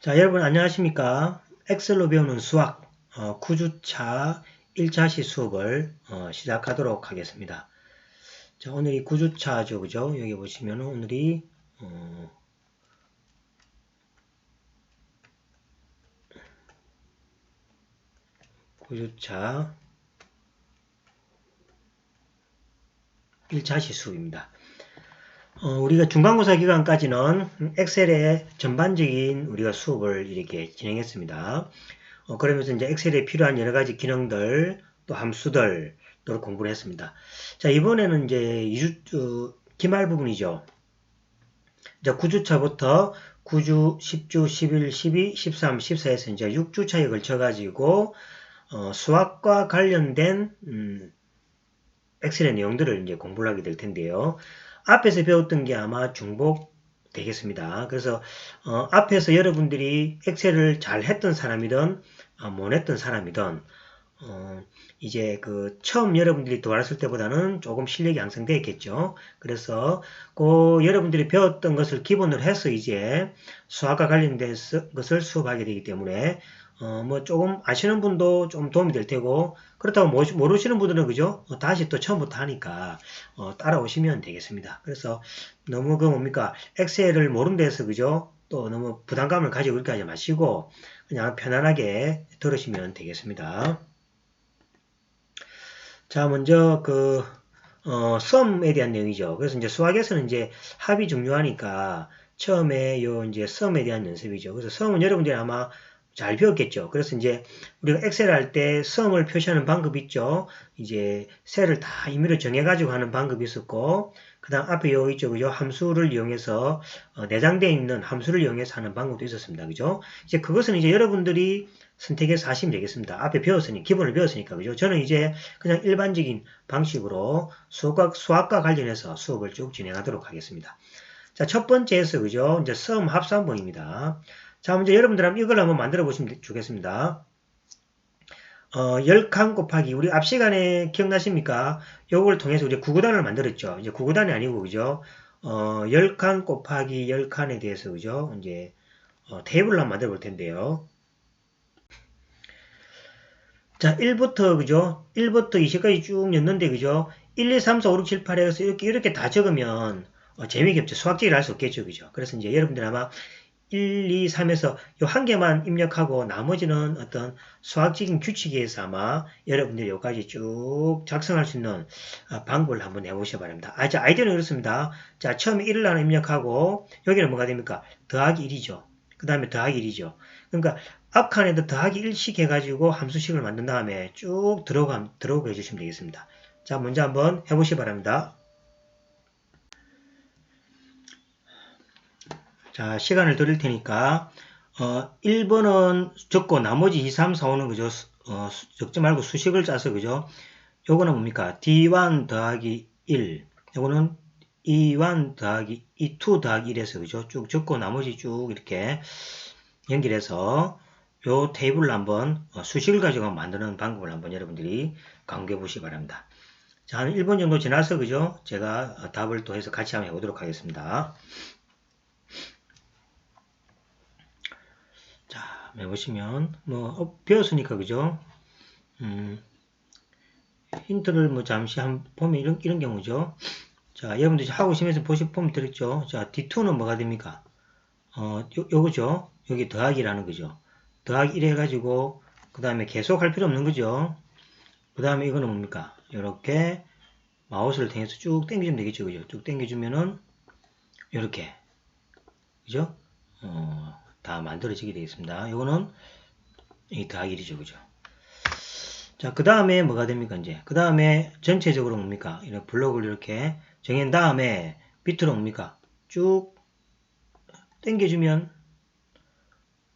자, 여러분 안녕하십니까? 엑셀로 배우는 수학 어, 9주차 1차시 수업을 어, 시작하도록 하겠습니다. 자, 오늘이 9주차죠, 그죠? 여기 보시면 오늘이 어, 구주차 1차 시 수업입니다. 어, 우리가 중간고사 기간까지는 엑셀의 전반적인 우리가 수업을 이렇게 진행했습니다. 어, 그러면서 이제 엑셀에 필요한 여러 가지 기능들, 또 함수들, 또 공부를 했습니다. 자, 이번에는 이제 2주, 어, 기말 부분이죠. 이제 9주차부터 9주, 10주, 11, 12, 13, 14에서 이제 6주차에 걸쳐가지고, 어, 수학과 관련된, 음, 엑셀의 내용들을 이제 공부를 하게 될 텐데요. 앞에서 배웠던 게 아마 중복 되겠습니다. 그래서 어, 앞에서 여러분들이 엑셀을 잘 했던 사람이든 어, 못 했던 사람이든 어, 이제 그 처음 여러분들이 도왔을 때보다는 조금 실력이 양성되었겠죠. 그래서 그 여러분들이 배웠던 것을 기본으로 해서 이제 수학과 관련된 것을 수업하게 되기 때문에 어, 뭐 조금 아시는 분도 좀 도움이 될 테고 그렇다고 모르시는 분들은 그죠? 어, 다시 또 처음부터 하니까 어, 따라오시면 되겠습니다. 그래서 너무 그 뭡니까 엑셀을 모르는 데서 그죠? 또 너무 부담감을 가지고 그렇게 하지 마시고 그냥 편안하게 들으시면 되겠습니다. 자 먼저 그 어, 썸에 대한 내용이죠. 그래서 이제 수학에서는 이제 합이 중요하니까 처음에 요 이제 썸에 대한 연습이죠. 그래서 썸은 여러분들이 아마 잘 배웠겠죠. 그래서 이제 우리가 엑셀 할때 성을 표시하는 방법이 있죠. 이제 셀을 다 임의로 정해가지고 하는 방법이 있었고, 그 다음 앞에 요 있죠. 함수를 이용해서, 어, 내장되어 있는 함수를 이용해서 하는 방법도 있었습니다. 그죠? 이제 그것은 이제 여러분들이 선택해서 하시면 되겠습니다. 앞에 배웠으니, 기본을 배웠으니까. 그죠? 저는 이제 그냥 일반적인 방식으로 수학과, 수학과 관련해서 수업을 쭉 진행하도록 하겠습니다. 자, 첫 번째에서, 그죠? 이제 썸 합산본입니다. 자, 먼저 여러분들 한번 이걸 한번 만들어 보시면 좋겠습니다. 어, 10칸 곱하기, 우리 앞 시간에 기억나십니까? 요걸 통해서 우리 구구단을 만들었죠. 이제 구구단이 아니고, 그죠? 어, 10칸 곱하기 10칸에 대해서, 그죠? 이제, 어, 테이블을 한번 만들어 볼 텐데요. 자, 1부터, 그죠? 1부터 20까지 쭉 였는데, 그죠? 1, 2, 3, 4, 5, 6, 7, 8에서 이렇게, 이렇게 다 적으면, 어, 재미있겠죠. 수학적으로 할수 없겠죠. 그죠? 그래서 이제 여러분들 아마 1, 2, 3에서 요한 개만 입력하고 나머지는 어떤 수학적인 규칙에 의해서 아마 여러분들이 여기까지 쭉 작성할 수 있는 어, 방법을 한번 해보셔 바랍니다. 아, 자, 아이디어는 그렇습니다. 자, 처음에 1을 하나 입력하고 여기는 뭐가 됩니까? 더하기 1이죠. 그 다음에 더하기 1이죠. 그러니까 앞칸에도 더하기 1씩 해가지고 함수식을 만든 다음에 쭉 들어가, 들어오게 해주시면 되겠습니다. 자, 먼저 한번 해보시 기 바랍니다. 자, 시간을 드릴 테니까, 어, 1번은 적고 나머지 2, 3, 4, 5는 그죠? 어, 적지 말고 수식을 짜서 그죠? 요거는 뭡니까? D1 더하기 1. 요거는 E1 더하기 E2 더하기 1에서 그죠? 쭉 적고 나머지 쭉 이렇게 연결해서 요 테이블을 한번 어, 수식을 가지고 만드는 방법을 한번 여러분들이 강구해 보시기 바랍니다. 자, 한 1번 정도 지나서 그죠? 제가 답을 또 해서 같이 한번 해보도록 하겠습니다. 해보시면 뭐 어, 배웠으니까 그죠? 음, 힌트를 뭐 잠시 한 보면 이런 이런 경우죠. 자, 여러분들 하고 싶으면서 보시 보면 들었죠. 자, D2는 뭐가 됩니까? 어, 요, 요거죠. 여기 더하기라는 거죠. 더하기 1 해가지고 그 다음에 계속 할 필요 없는 거죠. 그 다음에 이거는 뭡니까? 이렇게 마우스를 통해서 쭉 당겨주면 되겠죠. 그죠? 쭉 당겨주면은 이렇게 그죠? 어, 다 만들어지게 되겠습니다. 이거는 이 더하기 1이죠. 그죠? 자, 그 다음에 뭐가 됩니까? 이제. 그 다음에 전체적으로 뭡니까? 이렇게 블록을 이렇게 정한 다음에 밑으로 뭡니까? 쭉 당겨주면,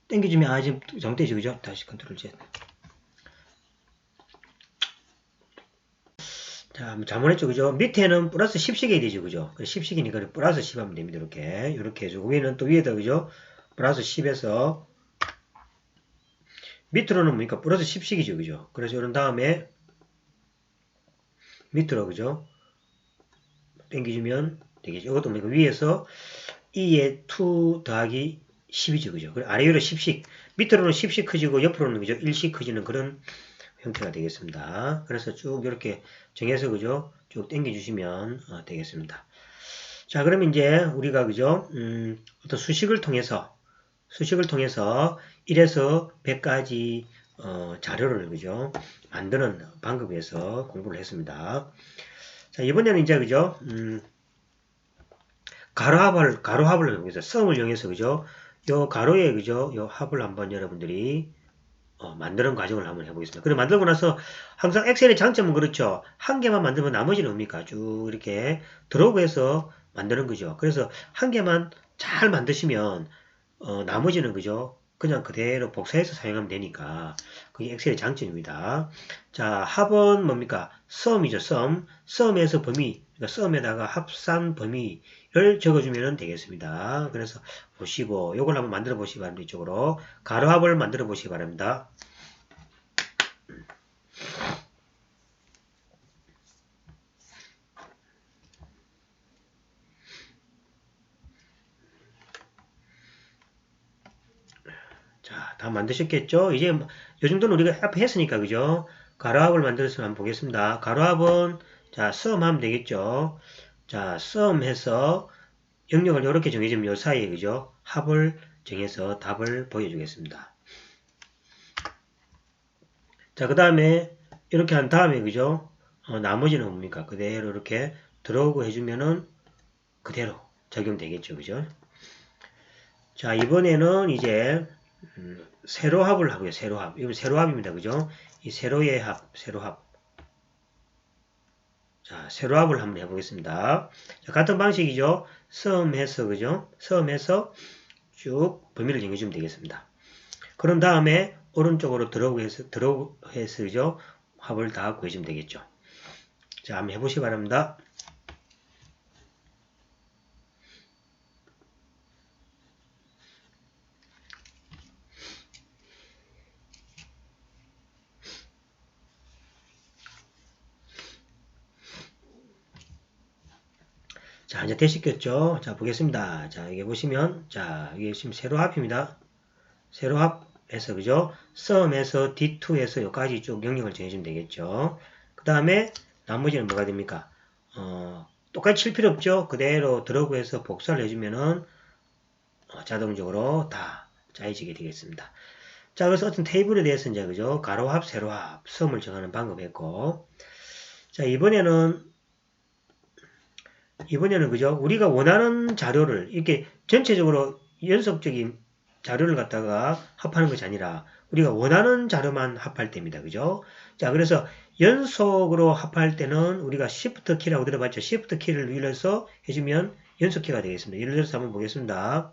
당겨주면, 아, 지금 잘못되죠. 그죠? 다시 컨트롤 Z. 자, 뭐 잘못했죠. 그죠? 밑에는 플러스 10씩이 되죠. 그죠? 10씩이니까 플러스 10 하면 됩니다. 이렇게. 이렇게 해주고, 위에는 또 위에다, 그죠? 플러스 10에서 밑으로는 뭡니까? 플러스 10씩이죠. 그죠? 그래서 이런 다음에 밑으로 그죠? 당겨주면 되겠죠. 이것도 뭡니까? 위에서 2에 2 더하기 10이죠. 그죠? 아래 위로 10씩, 밑으로는 10씩 커지고 옆으로는 그죠? 1씩 커지는 그런 형태가 되겠습니다. 그래서 쭉 이렇게 정해서 그죠? 쭉 당겨주시면 어, 되겠습니다. 자, 그러면 이제 우리가 그죠? 음, 어떤 수식을 통해서 수식을 통해서 1에서 100까지 어, 자료를 그죠? 만드는 방법에서 공부를 했습니다. 자, 이번에는 이제 그죠? 음, 가로합을 가로합을 이용해서 썸을 이용해서 그죠? 요 가로에 그죠? 요 합을 한번 여러분들이 어, 만드는 과정을 한번 해보겠습니다. 그리고 만들고 나서 항상 엑셀의 장점은 그렇죠. 한 개만 만들면 나머지는 뭡니까? 쭉 이렇게 드로그해서 만드는 거죠. 그래서 한 개만 잘 만드시면 어, 나머지는 그죠? 그냥 그대로 복사해서 사용하면 되니까 그게 엑셀의 장점입니다. 자, 합은 뭡니까? 썸이죠. 썸. 썸에서 범위, 그러니까 썸에다가 합산 범위를 적어주면 되겠습니다. 그래서 보시고 이걸 한번 만들어 보시기 바랍니다. 이쪽으로 가로합을 만들어 보시기 바랍니다. 자, 다 만드셨겠죠? 이제 뭐, 요 정도는 우리가 앞에 했으니까, 그죠? 가로합을 만들어서 한번 보겠습니다. 가로합은, 자, 썸 하면 되겠죠? 자, 썸 해서 영역을 이렇게 정해주면 요 사이에, 그죠? 합을 정해서 답을 보여주겠습니다. 자, 그 다음에 이렇게 한 다음에, 그죠? 어, 나머지는 뭡니까? 그대로 이렇게 들어오고 해주면은 그대로 적용되겠죠, 그죠? 자, 이번에는 이제 음, 세로합을 하고요. 세로합. 이건 세로합입니다. 그죠? 이 세로의 합, 세로합. 자, 세로합을 한번 해보겠습니다. 자, 같은 방식이죠. 썸해서, 그죠? 썸해서 쭉 범위를 정해주면 되겠습니다. 그런 다음에 오른쪽으로 들어오고 해서, 들어오고 해서, 그죠? 합을 다 구해주면 되겠죠. 자, 한번 해보시기 바랍니다. 자, 이제 되셨겠죠? 자, 보겠습니다. 자, 여기 보시면, 자, 이게 지금 세로 합입니다. 세로 합에서, 그죠? 썸에서 D2에서 여기까지 쭉 영역을 정해주면 되겠죠? 그 다음에, 나머지는 뭐가 됩니까? 어, 똑같이 칠 필요 없죠? 그대로 드러그해서 복사를 해주면은, 어, 자동적으로 다 짜여지게 되겠습니다. 자, 그래서 어떤 테이블에 대해서 이제, 그죠? 가로합, 세로합, 썸을 정하는 방법이었고, 자, 이번에는 이번에는 그죠? 우리가 원하는 자료를 이렇게 전체적으로 연속적인 자료를 갖다가 합하는 것이 아니라 우리가 원하는 자료만 합할 때입니다. 그죠? 자, 그래서 연속으로 합할 때는 우리가 Shift 키라고 들어봤죠? Shift 키를 눌러서 해주면 연속 키가 되겠습니다. 예를 들어서 한번 보겠습니다.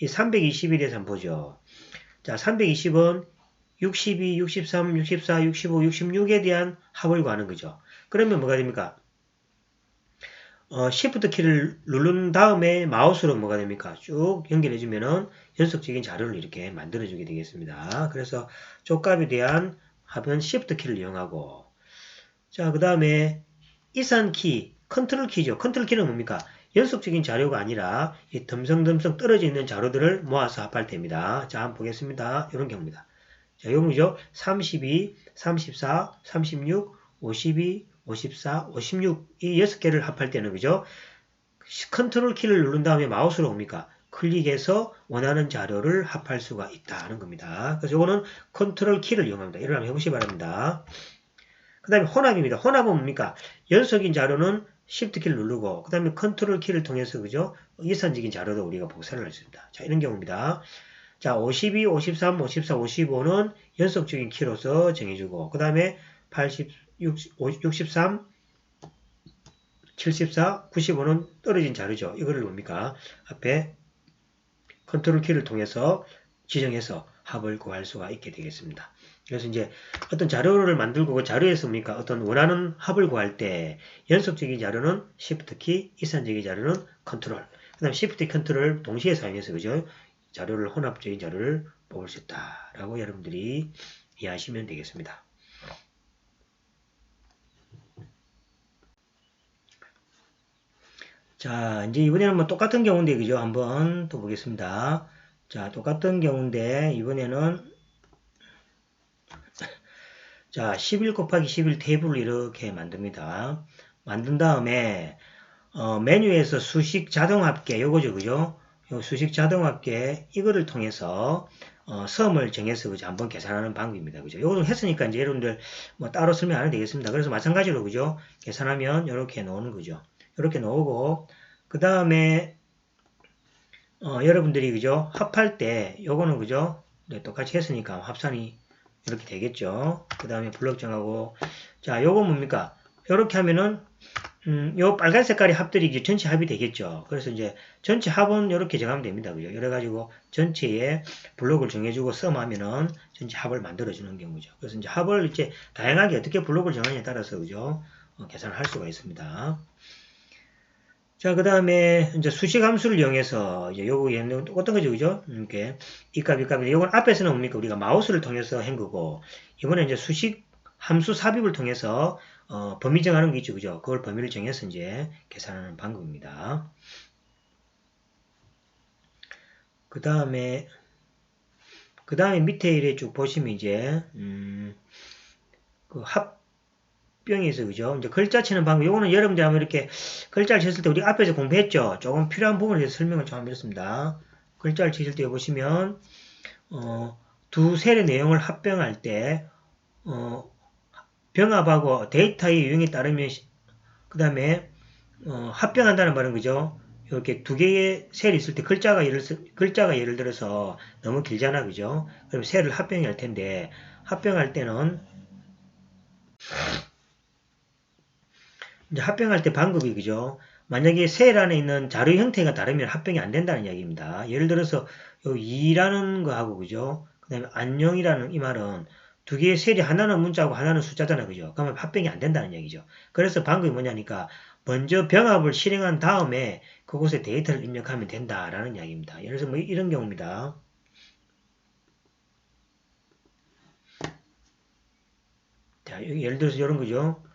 이 321에서 한번 보죠. 자, 320은 62, 63, 64, 65, 66에 대한 합을 구하는 거죠. 그러면 뭐가 됩니까? 어, Shift 키를 누른 다음에 마우스로 뭐가 됩니까? 쭉 연결해 주면은 연속적인 자료를 이렇게 만들어 주게 되겠습니다. 그래서 쪽값에 대한 합은 Shift 키를 이용하고 자, 그 다음에 이산 키, 컨트롤 키죠. 컨트롤 키는 뭡니까? 연속적인 자료가 아니라 이 덤성덤성 떨어져 있는 자료들을 모아서 합할 때입니다. 자, 한번 보겠습니다. 이런 경우입니다. 자, 요거죠. 32, 34, 36, 52, 54, 56, 이 6개를 합할 때는 그죠? 컨트롤 키를 누른 다음에 마우스로 옵니까? 클릭해서 원하는 자료를 합할 수가 있다는 겁니다. 그래서 이거는 컨트롤 키를 이용합니다. 이를 한번 해보시기 바랍니다. 그 다음에 혼합입니다. 혼합은 뭡니까? 연속인 자료는 Shift 키를 누르고 그 다음에 컨트롤 키를 통해서 그죠? 이산적인 자료도 우리가 복사를 할 수 있습니다. 자 이런 경우입니다. 자 52, 53, 54, 55는 연속적인 키로서 정해주고 그 다음에 80, 63, 74, 95는 떨어진 자료죠. 이거를 뭡니까? 앞에 컨트롤 키를 통해서 지정해서 합을 구할 수가 있게 되겠습니다. 그래서 이제 어떤 자료를 만들고 그 자료에서 뭡니까? 어떤 원하는 합을 구할 때 연속적인 자료는 Shift 키, 이산적인 자료는 컨트롤. 그 다음 Shift 컨트롤 동시에 사용해서 그죠? 자료를 혼합적인 자료를 뽑을 수 있다라고 여러분들이 이해하시면 되겠습니다. 자, 이제 이번에는 뭐 똑같은 경우인데, 그죠? 한번 또 보겠습니다. 자, 똑같은 경우인데, 이번에는, 자, 11 곱하기 11 테이블을 이렇게 만듭니다. 만든 다음에, 어, 메뉴에서 수식 자동합계, 요거죠, 그죠? 요 수식 자동합계, 이거를 통해서, 어, 섬을 정해서, 그죠? 한번 계산하는 방법입니다. 그죠? 요거는 했으니까 이제 여러분들 뭐 따로 설명 안 해도 되겠습니다. 그래서 마찬가지로, 그죠? 계산하면 이렇게 놓는 거죠. 이렇게 놓고, 그 다음에, 어, 여러분들이 그죠? 합할 때 요거는 그죠? 네, 똑같이 했으니까 합산이 이렇게 되겠죠. 그 다음에 블럭 정하고 자 요거 뭡니까? 이렇게 하면은 음, 요 빨간 색깔이 합들이 이제 전체 합이 되겠죠. 그래서 이제 전체 합은 이렇게 정하면 됩니다. 그죠? 이래 가지고 전체에 블록을 정해주고 썸하면은 전체 합을 만들어주는 경우죠. 그래서 이제 합을 이제 다양하게 어떻게 블록을 정하느냐에 따라서 그죠? 어, 계산을 할 수가 있습니다. 자, 그 다음에 이제 수식 함수를 이용해서 이제 요거 얘는 어떤 거죠, 그죠? 이렇게 이 값, 이 값인데 요건 앞에서는 뭡니까? 우리가 마우스를 통해서 한 거고 이번에 이제 수식 함수 삽입을 통해서 어, 범위 정하는 게 있죠, 그죠? 그걸 범위를 정해서 이제 계산하는 방법입니다. 그 다음에 그 다음에 밑에 이래 쭉 보시면 이제 음, 그 합, 병에서 그죠? 이제 글자 치는 방법. 요거는 여러분들 한번 이렇게 글자를 쳤을 때 우리 앞에서 공부했죠? 조금 필요한 부분에 대해서 설명을 좀 드렸습니다. 글자를 치실 때 보시면 어, 두 셀의 내용을 합병할 때 어, 병합하고 데이터의 유형에 따르면 그 다음에 어, 합병한다는 말은 그죠? 이렇게 두 개의 셀이 있을 때 글자가 예를 글자가 예를 들어서 너무 길잖아 그죠? 그럼 셀을 합병할 텐데 합병할 때는 이제 합병할 때 방법이 그죠? 만약에 셀 안에 있는 자료 형태가 다르면 합병이 안 된다는 이야기입니다. 예를 들어서 요 2라는 거하고 그죠? 그 다음에 안녕이라는 이 말은 두 개의 셀이 하나는 문자고 하나는 숫자잖아 그죠? 그러면 합병이 안 된다는 얘기죠. 그래서 방법이 뭐냐니까 먼저 병합을 실행한 다음에 그곳에 데이터를 입력하면 된다라는 이야기입니다. 예를 들어서 뭐 이런 경우입니다. 자, 예를 들어서 이런 거죠.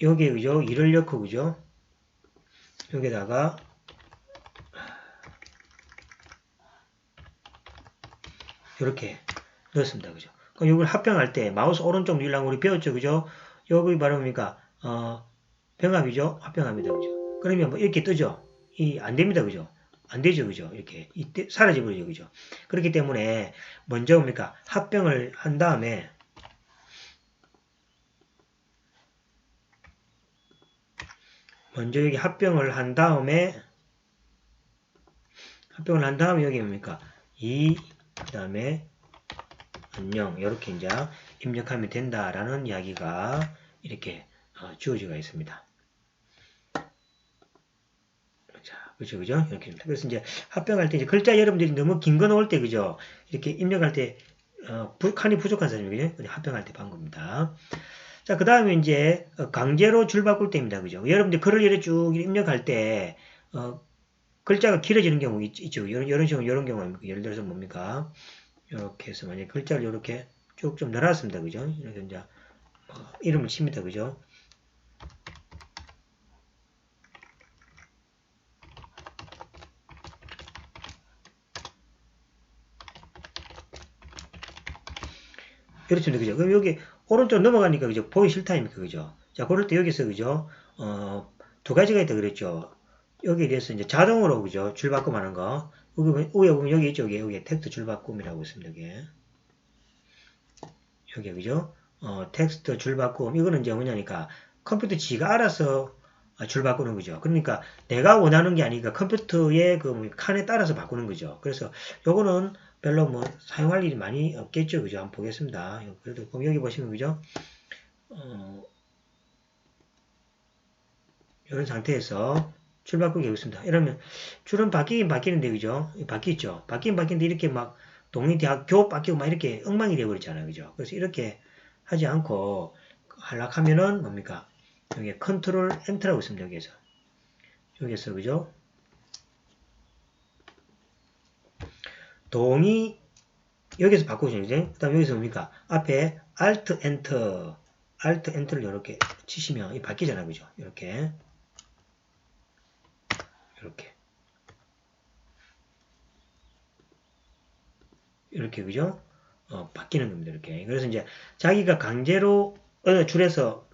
여기에 그죠? 1을 넣고 그죠? 여기다가 이렇게 넣었습니다. 그죠? 그럼 이걸 합병할 때 마우스 오른쪽 누르라고 우리 배웠죠. 그죠? 여기 바로 뭡니까? 어, 병합이죠? 합병합니다. 그죠? 그러면 뭐 이렇게 뜨죠? 이 안 됩니다. 그죠? 안 되죠. 그죠? 이렇게 이때 사라져 버리죠. 그죠? 그렇기 때문에 먼저 뭡니까? 합병을 한 다음에 먼저 여기 합병을 한 다음에 합병을 한 다음에 여기 뭡니까? 2, 그 다음에 안녕 이렇게 이제 입력하면 된다라는 이야기가 이렇게 어, 주어지가 있습니다. 자, 그죠, 그죠? 이렇게. 그래서 이제 합병할 때 이제 글자 여러분들이 너무 긴 거 넣을 때, 그죠? 이렇게 입력할 때, 어, 부, 칸이 부족한 사람이, 그죠? 합병할 때 방법입니다. 자, 그 다음에 이제 어, 강제로 줄 바꿀 때입니다. 그죠? 여러분들 글을 이렇게 쭉 입력할 때, 어, 글자가 길어지는 경우 있, 죠 이런, 이런 식으로, 이런 경우, 예를 들어서 뭡니까? 이렇게 해서 만약에 글자를 이렇게 쭉 좀 늘었습니다. 그죠? 이렇게 이제, 어, 이름을 칩니다. 그죠? 이렇습니다. 그죠? 그럼 여기 오른쪽 넘어가니까 그죠? 보기 싫다입니까? 그죠? 자, 그럴 때 여기서 그죠? 어, 두 가지가 있다 그랬죠. 여기에 대해서 이제 자동으로 그죠? 줄 바꿈 하는 거. 여기 위에 보면 여기 있죠. 여기, 여기 텍스트 줄 바꿈이라고 있습니다. 여기. 여기 그죠? 어, 텍스트 줄 바꿈. 이거는 이제 뭐냐니까 컴퓨터 지가 알아서 줄 바꾸는 거죠. 그러니까 내가 원하는 게 아니니까 컴퓨터의 그뭐 칸에 따라서 바꾸는 거죠. 그래서 요거는 별로 뭐 사용할 일이 많이 없겠죠. 그죠? 한번 보겠습니다. 그래도 그럼 여기 보시면 그죠? 어, 이런 상태에서 줄 바꾸기 하겠습니다. 이러면 줄은 바뀌긴 바뀌는데 그죠? 바뀌죠. 바뀌긴 바뀌는데 이렇게 막 동의대학 교업 바뀌고 막 이렇게 엉망이 되어버렸잖아요. 그죠? 그래서 이렇게 하지 않고 하락하면은 뭡니까? 여기 컨트롤 엔터라고 있습니다. 여기에서. 여기에서 그죠? 동의 여기서 바꾸시면 이제 그 다음 여기서 뭡니까 앞에 Alt Enter Alt Enter를 이렇게 치시면 이 바뀌잖아요 그죠 이렇게 이렇게 이렇게 그죠? 어, 바뀌는 겁니다. 이렇게. 그래서 이제 자기가 강제로 어느 줄에서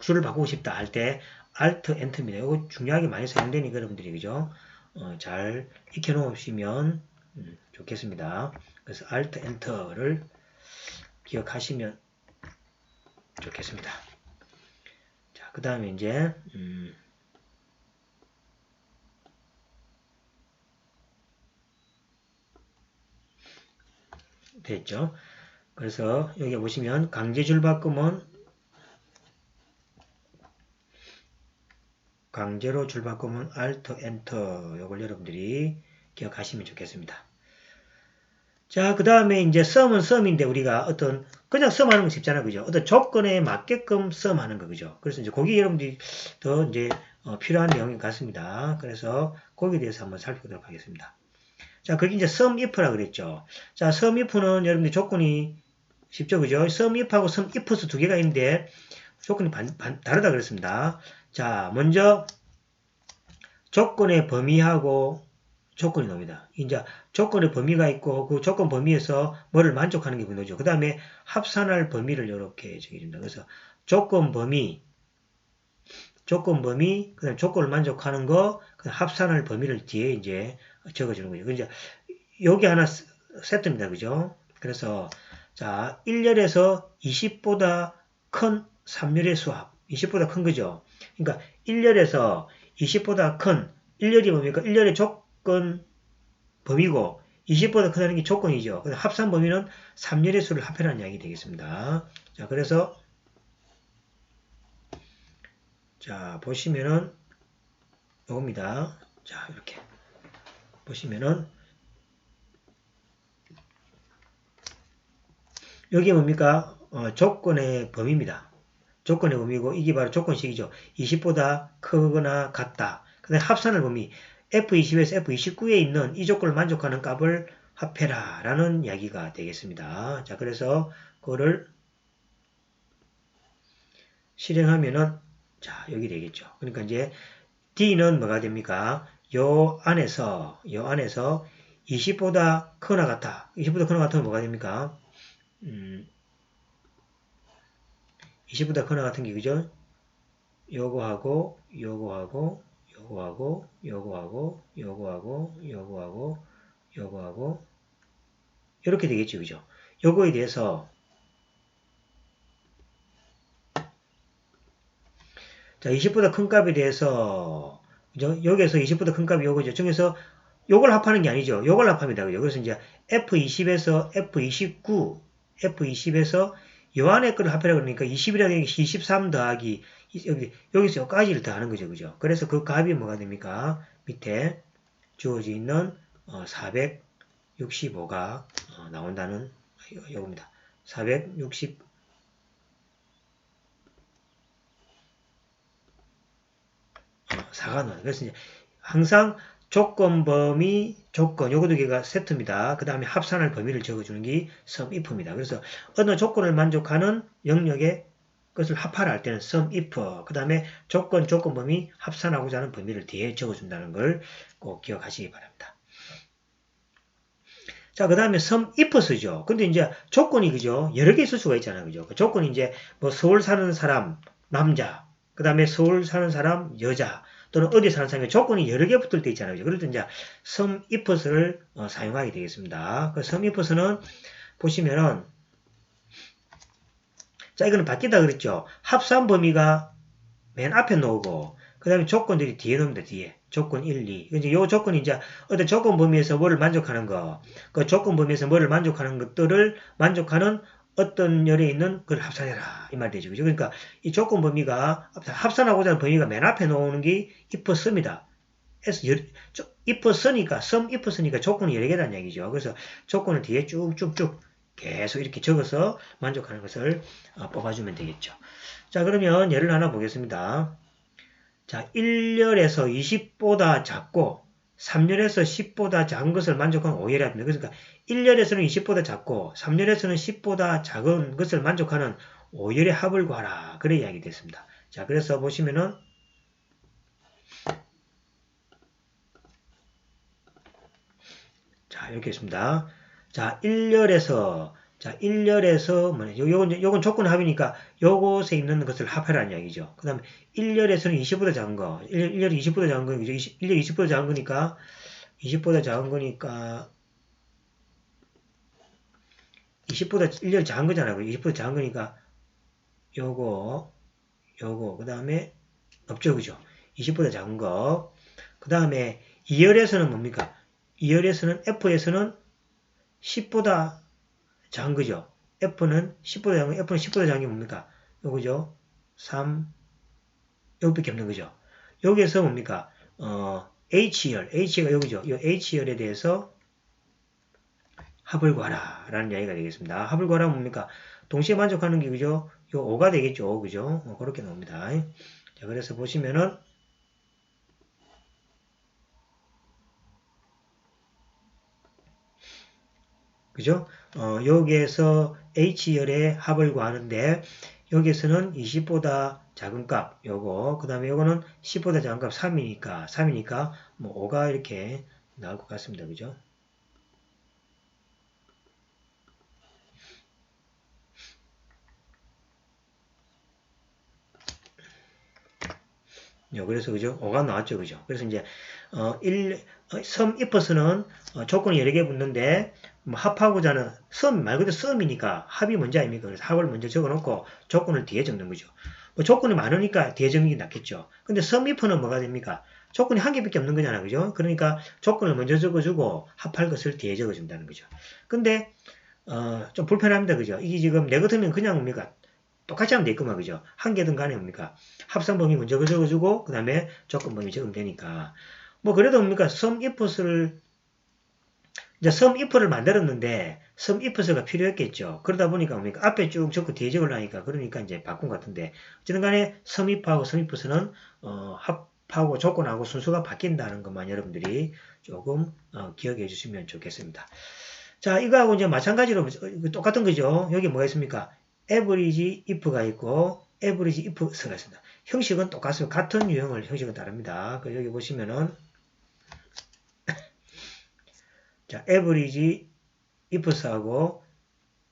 줄을 바꾸고 싶다 할 때 Alt Enter입니다. 이거 중요하게 많이 사용되니까 여러분들이 그죠? 어, 잘 익혀 놓으시면 음, 좋겠습니다. 그래서 Alt Enter를 기억하시면 좋겠습니다. 자, 그 다음에 이제 음, 됐죠. 그래서 여기 보시면 강제줄 바꾸면 강제로 줄 바꾸면 Alt Enter 이걸 여러분들이 기억하시면 좋겠습니다. 자, 그 다음에 이제 썸은 썸인데 우리가 어떤 그냥 썸하는 거 쉽잖아요, 그죠? 어떤 조건에 맞게끔 썸하는 거, 그죠? 그래서 이제 거기 여러분들이 더 이제 어, 필요한 내용인 것 같습니다. 그래서 거기에 대해서 한번 살펴보도록 하겠습니다. 자, 그게 이제 썸 if라 그랬죠. 자, 썸 if는 여러분들 조건이 쉽죠, 그죠? 썸 if하고 썸 ifs 두 개가 있는데 조건이 반, 반, 다르다 그랬습니다. 자, 먼저 조건의 범위하고 조건이 나옵니다. 이제 조건의 범위가 있고 그 조건 범위에서 뭐를 만족하는 게 분노죠. 그 다음에 합산할 범위를 이렇게 정해줍니다. 그래서 조건 범위, 조건 범위, 그 다음 조건을 만족하는 거, 그다음 합산할 범위를 뒤에 이제 적어주는 거죠. 이제 여기 하나 세트입니다. 그죠? 그래서 자 1열에서 20보다 큰 3열의 수합, 20보다 큰 거죠. 그러니까 1열에서 20보다 큰 1열이 뭡니까? 1열의 조 건 범위고 20보다 크다는 게 조건이죠. 합산 범위는 3열의 수를 합해라는 이야기 되겠습니다. 자, 그래서 자, 보시면은 요겁니다. 자, 이렇게 보시면은 여기 뭡니까? 어, 조건의 범위입니다. 조건의 범위고 이게 바로 조건식이죠. 20보다 크거나 같다. 그 다음에 합산을 범위 F20에서 F29에 있는 이 조건을 만족하는 값을 합해라 라는 이야기가 되겠습니다. 자 그래서 그거를 실행하면은 자 여기 되겠죠. 그러니까 이제 D는 뭐가 됩니까? 요 안에서 요 안에서 20보다 크거나 같다. 20보다 크거나 같으면 뭐가 됩니까? 음, 20보다 크거나 같은 게 그죠? 요거하고 요거하고 요거하고 요거하고 요거하고 요거하고 요거하고 이렇게 되겠죠. 그죠? 요거에 대해서 자 20보다 큰 값에 대해서 그죠? 여기에서 20보다 큰 값이 요거죠. 중에서 요걸 합하는 게 아니죠. 요걸 합합니다. 그죠? 그래서 이제 F20에서 F29, F20에서 요 안에 거를 합해라 그러니까 20이라는 게23 더하기 여기, 여기서 여기까지를 더하는 거죠. 그죠? 그래서 그 값이 뭐가 됩니까? 밑에 주어져 있는 어, 465가 어, 나온다는 요겁니다. 460 4가 나와요. 그래서 이제 항상 조건 범위 조건 요거 두 개가 세트입니다. 그 다음에 합산할 범위를 적어주는 게 sum if입니다. 그래서 어느 조건을 만족하는 영역의 것을 합하라 할 때는 sum if 그 다음에 조건 조건 범위 합산하고자 하는 범위를 뒤에 적어준다는 걸 꼭 기억하시기 바랍니다. 자, 그 다음에 sum ifs죠. 근데 이제 조건이 그죠? 여러 개 있을 수가 있잖아요. 그죠? 그 조건이 이제 뭐 서울 사는 사람 남자, 그 다음에 서울 사는 사람 여자, 또는 어디 사는 사람이 조건이 여러 개 붙을 때 있잖아요. 그럴 때 이제 sum ifs를 어, 사용하게 되겠습니다. 그 sum ifs는 보시면은 자, 이거는 바뀌다 그랬죠. 합산 범위가 맨 앞에 놓고, 그 다음에 조건들이 뒤에 놓습니다, 뒤에. 조건 1, 2. 이제 요 조건이 이제 어떤 조건 범위에서 뭐를 만족하는 거, 그 조건 범위에서 뭐를 만족하는 것들을 만족하는 어떤 열에 있는 그걸 합산해라. 이 말 되죠. 그죠? 그러니까 이 조건 범위가 합산하고자 하는 범위가 맨 앞에 놓는 게 if sum이다. if s니까, sum if s니까 조건이 여러 개라는 얘기죠. 그래서 조건을 뒤에 쭉쭉쭉 계속 이렇게 적어서 만족하는 것을 어, 뽑아주면 되겠죠. 자, 그러면 예를 하나 보겠습니다. 자, 1열에서 20보다 작고 3열에서 10보다 작은 것을 만족하는 5열이 합니다. 그러니까 1열에서는 20보다 작고 3열에서는 10보다 작은 것을 만족하는 5열의 합을 구하라. 그래 이야기 됐습니다. 자, 그래서 보시면은 자, 이렇게 있습니다. 자, 1열에서 자, 1열에서 뭐냐? 요- 요건 요건 조건 합이니까 요곳에 있는 것을 합하라는 이야기죠. 그다음에 1열에서는 20보다 작은 거. 1열, 1열이 20보다 작은 거. 그죠? 20, 1열 20보다 작은 거니까 20보다 작은 거니까 20보다 1열 작은 거잖아요. 20보다 작은 거니까 요거 요거 그다음에 없죠. 그죠? 20보다 작은 거. 그다음에 2열에서는 뭡니까? 2열에서는 F에서는 10보다 작은 거죠. F는 10보다 작은 거, F는 10보다 작은 게 뭡니까? 요거죠. 3, 여기밖에 없는 거죠. 여기에서 뭡니까? 어, H열, H가 여기죠. 이 H열에 대해서 합을 구하라. 라는 이야기가 되겠습니다. 합을 구하라 뭡니까? 동시에 만족하는 게 그죠? 요 5가 되겠죠. 그죠? 어, 그렇게 나옵니다. 자, 그래서 보시면은 그죠? 어, 여기에서 H열의 합을 구하는데 여기에서는 20보다 작은 값 요거 그 다음에 요거는 10보다 작은 값 3이니까 3이니까 뭐 5가 이렇게 나올 것 같습니다. 그죠? 요, 그래서 그죠? 5가 나왔죠. 그죠? 그래서 이제 어, 1, 어, 섬 ifs는 어, 조건이 여러 개 붙는데 뭐 합하고자 하는 썸말 그대로 썸이니까 합이 먼저 아닙니까? 그래서 합을 먼저 적어놓고 조건을 뒤에 적는 거죠. 뭐 조건이 많으니까 뒤에 적는 게 낫겠죠. 근데 썸 if는 뭐가 됩니까? 조건이 한 개밖에 없는 거잖아. 그죠? 그러니까 조건을 먼저 적어주고 합할 것을 뒤에 적어준다는 거죠. 근데 어, 좀 불편합니다. 그죠? 이게 지금 내 같으면 그냥 뭡니까? 똑같이 하면 되겠구만. 그죠? 한 개든 간에 뭡니까? 합성 범위 먼저 적어주고 그 다음에 조건 범위 적으면 되니까 뭐 그래도 뭡니까? 썸 ifs를 이제 썸 if를 만들었는데 썸 ifs가 필요했겠죠. 그러다 보니까 뭡니까? 앞에 쭉 적고 뒤에 적으려니까 그러니까 이제 바꾼 것 같은데 어쨌든 간에 썸 if하고 썸 ifs는 어, 합하고 조건하고 순서가 바뀐다는 것만 여러분들이 조금 어, 기억해 주시면 좋겠습니다. 자, 이거하고 이제 마찬가지로 똑같은 거죠. 여기 뭐가 있습니까? average if가 있고 average ifs가 있습니다. 형식은 똑같습니다. 같은 유형을 형식은 다릅니다. 그 여기 보시면은 자, average ifs하고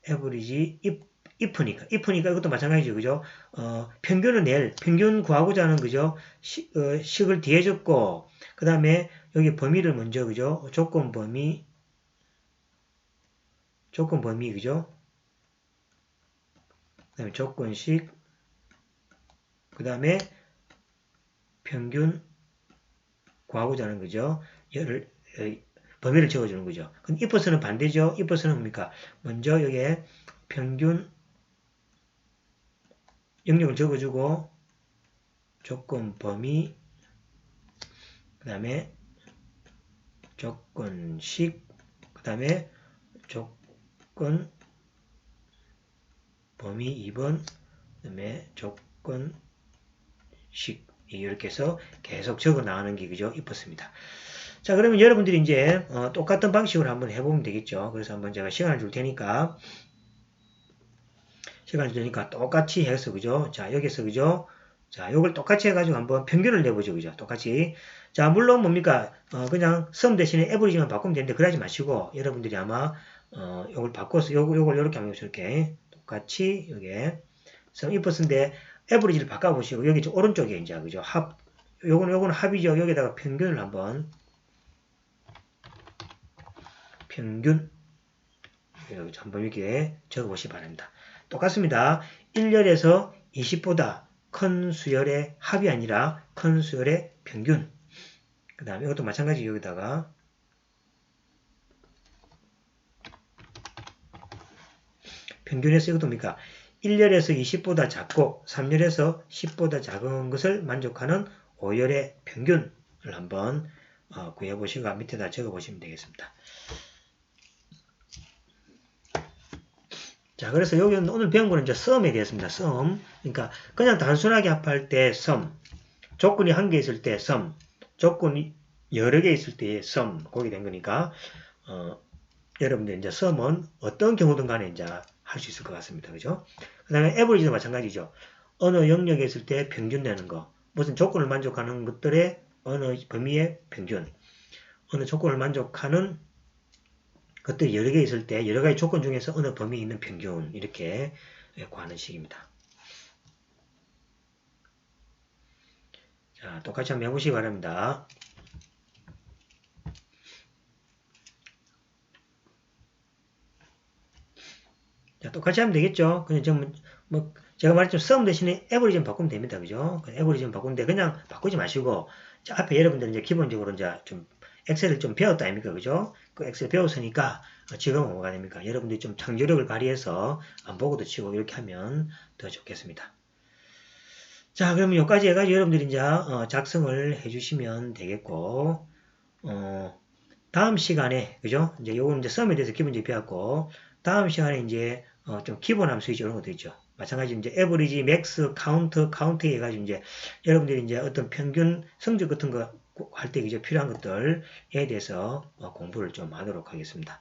average if, if니까 if니까 이것도 마찬가지죠. 그죠? 어, 평균을 낼 평균 구하고자 하는 그죠? 시, 어, 식을 뒤에 적고 그 다음에 여기 범위를 먼저 그죠? 조건 범위 조건 범위 그죠? 그 다음에 조건식 그 다음에 평균 구하고자 하는 거죠. 얘를 범위를 적어주는 거죠. 그럼 ifs는 반대죠. ifs는 뭡니까? 먼저 여기에 평균 영역을 적어주고 조건 범위 그 다음에 조건식 그 다음에 조건 범위 2번 그 다음에 조건식 이렇게 해서 계속 적어 나가는 게 그죠? ifs입니다. 자, 그러면 여러분들이 이제 어, 똑같은 방식으로 한번 해보면 되겠죠. 그래서 한번 제가 시간을 줄 테니까 시간을 줄 테니까 똑같이 해서 그죠? 자, 여기서 그죠? 자, 요걸 똑같이 해가지고 한번 평균을 내보죠. 그죠? 똑같이. 자, 물론 뭡니까? 어, 그냥 썸 대신에 에버리지만 바꾸면 되는데 그러지 마시고 여러분들이 아마 어, 요걸 바꿔서 요걸, 요걸 이렇게 하면 이렇게 똑같이 요게 썸 이퍼스인데 에버리지를 바꿔보시고 여기 오른쪽에 이제 그죠? 합 요거는 요거는 합이죠. 여기다가 평균을 한번 평균 여기 한번 이렇게 적어보시기 바랍니다. 똑같습니다. 1열에서 20보다 큰 수열의 합이 아니라 큰 수열의 평균 그 다음에 이것도 마찬가지 여기다가 평균에서 이것도 뭡니까? 1열에서 20보다 작고 3열에서 10보다 작은 것을 만족하는 5열의 평균을 한번 어, 구해보시고 밑에다 적어보시면 되겠습니다. 자, 그래서 여기 오늘 배운 거는 이제 썸에 대해서입니다. 썸. 그러니까 그냥 단순하게 합할 때 썸. 조건이 한 개 있을 때 썸. 조건이 여러 개 있을 때의 썸. 거기 된 거니까 어, 여러분들 이제 썸은 어떤 경우든 간에 이제 할 수 있을 것 같습니다. 그죠? 그 다음에 에버리지도 마찬가지죠. 어느 영역에 있을 때 평균 내는 거. 무슨 조건을 만족하는 것들의 어느 범위의 평균. 어느 조건을 만족하는 것들이 여러 개 있을 때 여러 가지 조건 중에서 어느 범위에 있는 평균 이렇게 구하는 식입니다. 자, 똑같이 한번 해보시기 바랍니다. 자, 똑같이 하면 되겠죠? 그냥 좀, 뭐, 제가 말했지만 썸 대신에 에버리지 바꾸면 됩니다. 그죠? 에버리지 바꾸는데 그냥 바꾸지 마시고, 자, 앞에 여러분들은 이제 기본적으로 이제 좀 엑셀을 좀 배웠다 아닙니까? 그죠? 그 엑셀 배웠으니까 지금은 뭐가 됩니까? 여러분들이 좀 창조력을 발휘해서 안 보고도 치고 이렇게 하면 더 좋겠습니다. 자, 그러면 여기까지 해가지고 여러분들이 이제 어, 작성을 해주시면 되겠고, 어, 다음 시간에, 그죠? 이제 요건 이제 썸에 대해서 기본적으로 배웠고, 다음 시간에 이제 어, 좀 기본 함수 이런 것도 있죠. 마찬가지로 이제 에버리지, 맥스, 카운트, 카운트 해가지고 이제 여러분들이 이제 어떤 평균 성적 같은 거 할때 이제 필요한 것들에 대해서 어, 공부를 좀 하도록 하겠습니다.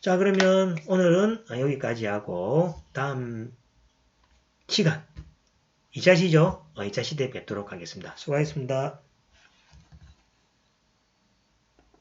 자, 그러면 오늘은 여기까지 하고 다음 시간 2차 시죠? 2차 시대 뵙도록 하겠습니다. 수고하셨습니다.